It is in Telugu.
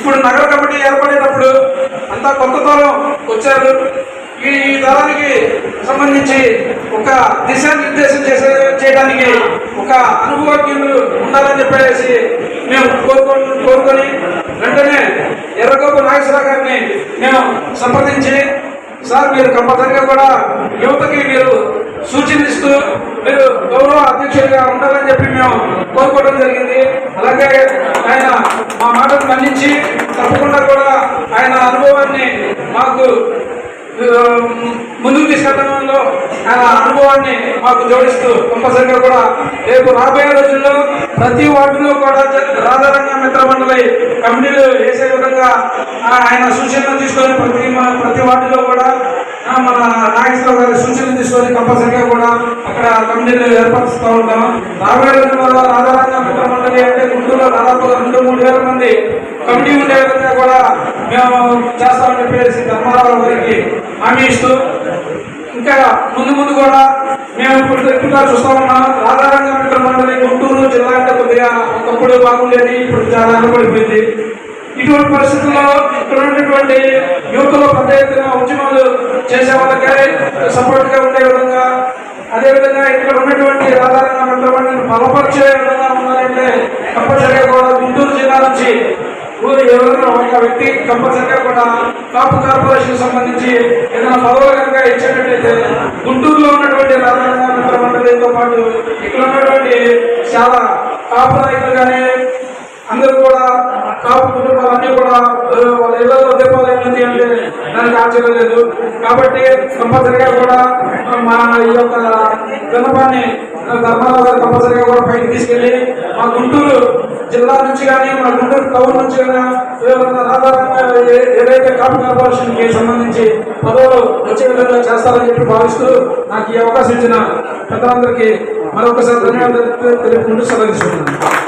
ఇప్పుడు నగర కమిటీ ఏర్పడేటప్పుడు అంతా కొత్త తరం వచ్చారు. ఈ ఈ తరానికి సంబంధించి ఒక దిశానిర్దేశం చేసే చేయడానికి ఒక అనుభవజ్ఞులు ఉండాలని చెప్పేసి మేము కోరుకొని కోరుకొని వెంటనే ఎర్రగోపు నాగేశ్వరరావు గారిని మేము సంప్రదించి సార్ మీరు కంపల్సరిగా కూడా యువతకి మీరు సూచనలిస్తూ మీరు గౌరవ అధ్యక్షుడిగా ఉండాలని చెప్పి మేము కోరుకోవడం జరిగింది. తీసుకెళ్ళడంలో ఆయన అనుభవాన్ని మాకు జోడిస్తూ కంపల్సరిగా కూడా రేపు రాబోయే రోజుల్లో ప్రతి వార్డులో కూడా జ- రాధారంగ మిత్ర మండలి కమిటీలు వేసే విధంగా ఆయన సూచనలు తీసుకొని ప్రతి ప్రతి వార్డులో కూడా మన నాగేశ్వరరావు గారి సూచనలు తీసుకొని కంపల్సరిగా కూడా అక్కడ కమిటీలు ఏర్పరుస్తూ ఉంటాం రాబోయే రోజుల్లో రాధారంగ మిత్ర మండలి అంటే గుంటూరులో దాదాపు రెండు మూడు వేల మంది కమిటీ ఉండే విధంగా కూడా మేము చేస్తామని చెప్పేసి ధర్మారావు గారికి హామీ ఇస్తూ ఇంకా ముందు ముందు కూడా మేము ఇప్పుడు ఎక్కువగా చూస్తా ఉన్నాం. రాధారంగ మండలి గుంటూరు జిల్లా అంటే కొద్దిగా ఒకప్పుడు బాగుండేది ఇప్పుడు చాలా అనుకూలిపోయింది ఇటువంటి పరిస్థితుల్లో ఇక్కడ ఉన్నటువంటి యువతలో పెద్ద ఎత్తున ఉద్యమాలు చేసే వాళ్ళకే సపోర్ట్గా ఉండే విధంగా అదేవిధంగా ఇక్కడ ఉన్నటువంటి రాధారంగ మిత్ర బలపరిచే విధంగా ఉన్నారంటే తప్పనిసరిగా కూడా గుంటూరు జిల్లా నుంచి ఊరు ఎవరైనా ఒక వ్యక్తి కంపల్సరిగా కూడా కాపు కార్పొరేషన్ సంబంధించి ఏదైనా పదవులు కనుక ఇచ్చేటట్టయితే గుంటూరులో ఉన్నటువంటి రాజధాని మండలితో పాటు ఇక్కడ ఉన్నటువంటి చాలా కాపు నాయకులు కానీ అందరూ కూడా కాపు కుటుంబాలన్నీ కూడా వాళ్ళ ఇళ్ళలో దానికి లేదు కాబట్టి కంపల్సరిగా కూడా మా ఈ యొక్క విన్నపాన్ని ధర్మారావు గారు కంపల్సరిగా కూడా పైకి తీసుకెళ్ళి మా గుంటూరు జిల్లా నుంచి కానీ మా గుంటూరు టౌన్ నుంచి కానీ ఏదైతే కాపు కార్పొరేషన్కి సంబంధించి పదవులు వచ్చే విధంగా చేస్తారని చెప్పి భావిస్తూ నాకు ఈ అవకాశం ఇచ్చిన పెద్దలందరికీ మరొకసారి ధన్యవాదాలు తెలుపుకుంటూ సెలవు తీసుకుంటున్నాను.